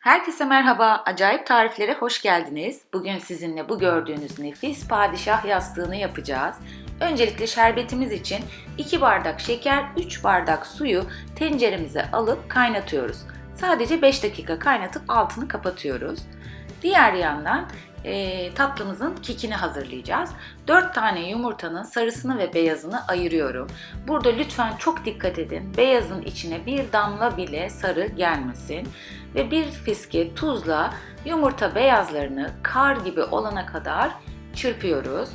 Herkese merhaba, acayip tariflere hoş geldiniz. Bugün sizinle bu gördüğünüz nefis padişah yastığını yapacağız. Öncelikle şerbetimiz için 2 bardak şeker, 3 bardak suyu tenceremize alıp kaynatıyoruz. Sadece 5 dakika kaynatıp altını kapatıyoruz. Diğer yandan e, tatlımızın kekini hazırlayacağız. 4 tane yumurtanın sarısını ve beyazını ayırıyorum. Burada lütfen çok dikkat edin. Beyazın içine bir damla bile sarı gelmesin. Ve bir fiske tuzla yumurta beyazlarını kar gibi olana kadar çırpıyoruz.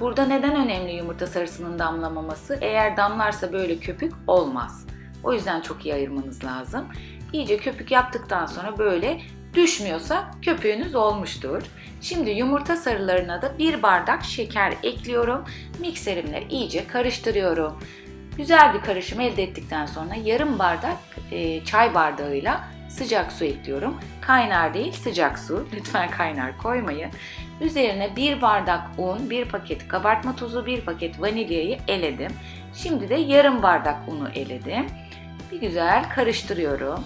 Burada neden önemli yumurta sarısının damlamaması? Eğer damlarsa böyle köpük olmaz. O yüzden çok iyi ayırmanız lazım. İyice köpük yaptıktan sonra böyle düşmüyorsa köpüğünüz olmuştur. Şimdi yumurta sarılarına da bir bardak şeker ekliyorum. Mikserimle iyice karıştırıyorum. Güzel bir karışım elde ettikten sonra yarım bardak e, çay bardağıyla sıcak su ekliyorum. Kaynar değil sıcak su. Lütfen kaynar koymayın. Üzerine bir bardak un, bir paket kabartma tozu, bir paket vanilyayı eledim. Şimdi de yarım bardak unu eledim. Bir güzel karıştırıyorum.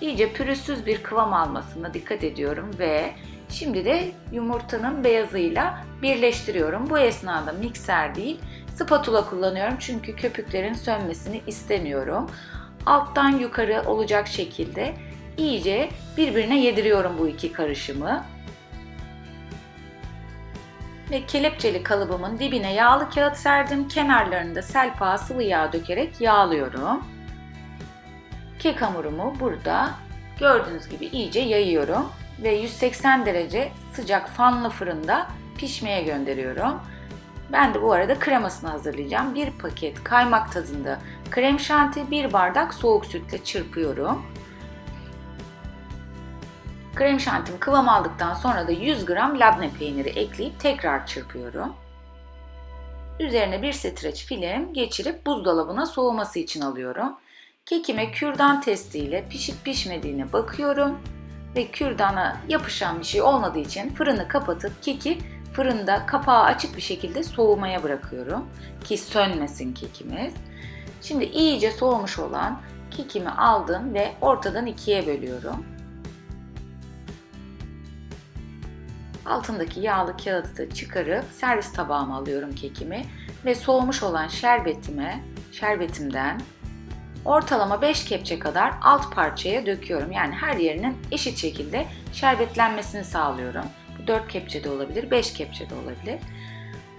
İyice pürüzsüz bir kıvam almasına dikkat ediyorum ve şimdi de yumurtanın beyazıyla birleştiriyorum. Bu esnada mikser değil, spatula kullanıyorum çünkü köpüklerin sönmesini istemiyorum. Alttan yukarı olacak şekilde iyice birbirine yediriyorum bu iki karışımı. Ve kelepçeli kalıbımın dibine yağlı kağıt serdim. Kenarlarında selpa sıvı yağ dökerek yağlıyorum. Kek hamurumu burada gördüğünüz gibi iyice yayıyorum ve 180 derece sıcak fanlı fırında pişmeye gönderiyorum. Ben de bu arada kremasını hazırlayacağım. Bir paket kaymak tadında krem şanti, bir bardak soğuk sütle çırpıyorum. Krem şantim kıvam aldıktan sonra da 100 gram labne peyniri ekleyip tekrar çırpıyorum. Üzerine bir streç film geçirip buzdolabına soğuması için alıyorum. Kekime kürdan testiyle pişip pişmediğine bakıyorum ve kürdana yapışan bir şey olmadığı için fırını kapatıp keki fırında kapağı açık bir şekilde soğumaya bırakıyorum ki sönmesin kekimiz. Şimdi iyice soğumuş olan kekimi aldım ve ortadan ikiye bölüyorum. Altındaki yağlı kağıdı da çıkarıp servis tabağıma alıyorum kekimi ve soğumuş olan şerbetime, şerbetimden ortalama 5 kepçe kadar alt parçaya döküyorum. Yani her yerinin eşit şekilde şerbetlenmesini sağlıyorum. Bu 4 kepçe de olabilir, 5 kepçe de olabilir.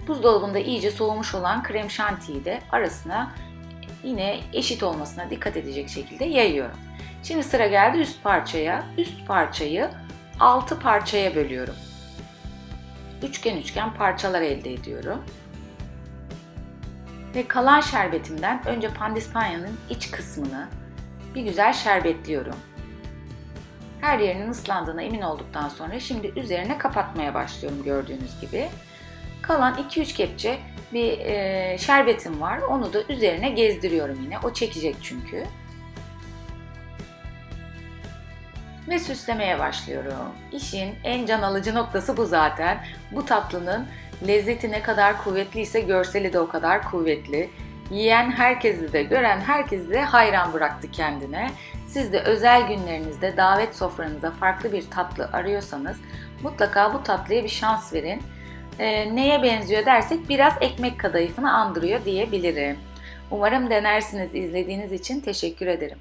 Buzdolabında iyice soğumuş olan krem şantiyi de arasına yine eşit olmasına dikkat edecek şekilde yayıyorum. Şimdi sıra geldi üst parçaya. Üst parçayı 6 parçaya bölüyorum. Üçgen üçgen parçalar elde ediyorum. Ve kalan şerbetimden önce pandispanyanın iç kısmını bir güzel şerbetliyorum. Her yerinin ıslandığına emin olduktan sonra şimdi üzerine kapatmaya başlıyorum gördüğünüz gibi. Kalan 2-3 kepçe bir e, şerbetim var. Onu da üzerine gezdiriyorum yine. O çekecek çünkü. Ve süslemeye başlıyorum. İşin en can alıcı noktası bu zaten. Bu tatlının Lezzeti ne kadar kuvvetliyse görseli de o kadar kuvvetli. Yiyen herkesi de gören herkesi de hayran bıraktı kendine. Siz de özel günlerinizde davet sofranıza farklı bir tatlı arıyorsanız mutlaka bu tatlıya bir şans verin. E, neye benziyor dersek biraz ekmek kadayıfını andırıyor diyebilirim. Umarım denersiniz. İzlediğiniz için teşekkür ederim.